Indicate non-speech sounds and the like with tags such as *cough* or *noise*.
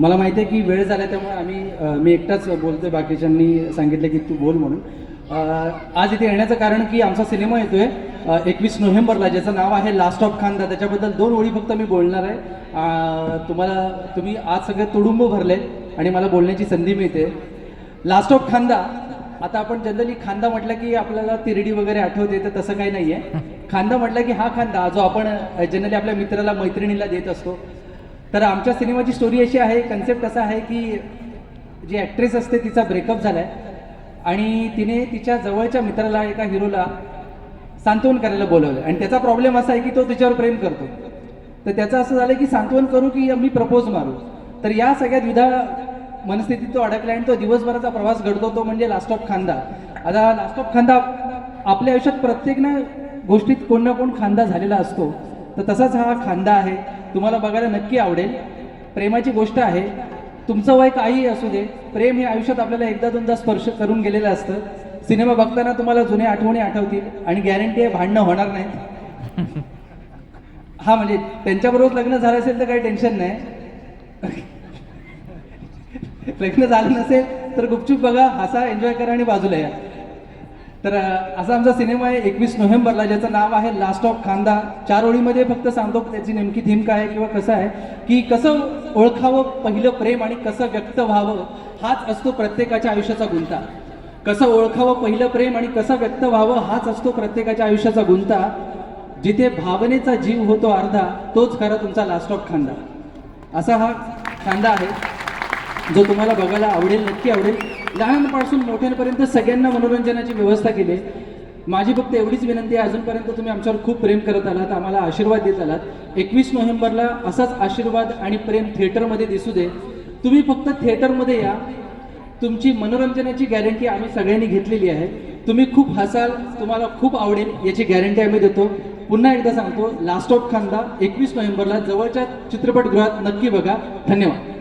मला माहिती आहे की वेळ झाला त्यामुळे आम्ही मी एकटाच बोलतोय. बाकीच्यांनी सांगितलं की तू बोल म्हणून. आज इथे येण्याचं कारण की आमचा सिनेमा येतोय एकवीस नोव्हेंबरला ज्याचं नाव आहे लास्ट ऑफ खांदा त्याच्याबद्दल दोन ओळी फक्त मी बोलणार आहे. तुम्हाला तुम्ही आज सगळे तुडुंब भरले आणि मला बोलण्याची संधी मिळते. लास्ट ऑफ खांदा आता आपण जनरली खांदा म्हटलं की आपल्याला तिरडी वगैरे आठवते तर तसं काही नाही आहे खांदा म्हटलं की हा खांदा जो आपण जनरली आपल्या मित्राला मैत्रिणीला देत असतो तर आमच्या सिनेमाची स्टोरी अशी आहे कन्सेप्ट असा आहे की जी ॲक्ट्रेस असते तिचा ब्रेकअप झाला आहे आणि तिने तिच्या जवळच्या मित्राला एका हिरोला सांत्वन करायला बोलवलं आणि त्याचा प्रॉब्लेम असा आहे की तो तिच्यावर प्रेम करतो. तर त्याचं असं झालं की सांत्वन करू की मी प्रपोज मारू. तर या सगळ्यात विधा मनस्थितीत तो अडकला आणि तो दिवसभराचा प्रवास घडतो तो म्हणजे लास्ट ऑफ खांदा आता लास्ट ऑफ खांदा आपल्या आयुष्यात प्रत्येक ना गोष्टीत कोण ना कोण खांदा झालेला असतो. तर तसाच हा खांदा आहे. तुम्हाला बघायला नक्की आवडेल. प्रेमाची गोष्ट आहे. तुमचं वय काही असू दे प्रेम हे आयुष्यात आपल्याला एकदा दोनदा स्पर्श करून गेलेलं असतं. सिनेमा बघताना तुम्हाला जुन्या आठवणी आठवतील आणि गॅरंटी आहे भांडणं होणार नाहीत. *laughs* हा म्हणजे त्यांच्याबरोबर लग्न झालं असेल तर काही टेन्शन नाही. *laughs* लग्न झालं नसेल तर गुपचूप बघा हसा एन्जॉय करा आणि बाजूला या. तर असा आमचा सिनेमा आहे. एकवीस नोव्हेंबरला ज्याचं नाव आहे लास्ट ऑफ खांदा चार ओळीमध्ये फक्त सांगतो त्याची नेमकी थीम काय आहे किंवा कसं आहे की कसं ओळखावं पहिलं प्रेम आणि कसं व्यक्त व्हावं हाच असतो प्रत्येकाच्या आयुष्याचा गुंता. कसं ओळखावं पहिलं प्रेम आणि कसं व्यक्त व्हावं हाच असतो प्रत्येकाच्या आयुष्याचा गुंता. जिथे भावनेचा जीव होतो अर्धा तोच खरा तुमचा लास्ट ऑफ खांदा असा हा खांदा आहे. जो तुम्हाला बघायला आवडेल नक्की आवडेल. लहानपासून मोठ्यांपर्यंत सगळ्यांना मनोरंजनाची व्यवस्था केली. आहे. माझी फक्त एवढीच विनंती आहे अजूनपर्यंत तुम्ही आमच्यावर खूप प्रेम करत आलात आम्हाला आशीर्वाद देत आलात. एकवीस नोव्हेंबरला असाच आशीर्वाद आणि प्रेम थिएटरमध्ये दिसू दे. तुम्ही फक्त थिएटरमध्ये या. तुमची मनोरंजनाची गॅरंटी आम्ही सगळ्यांनी घेतलेली आहे. तुम्ही खूप हसाल तुम्हाला खूप आवडेल याची गॅरंटी आम्ही देतो. पुन्हा एकदा सांगतो लास्ट ऑफ खांदा एकवीस नोव्हेंबरला जवळच्या चित्रपटगृहात नक्की बघा. धन्यवाद.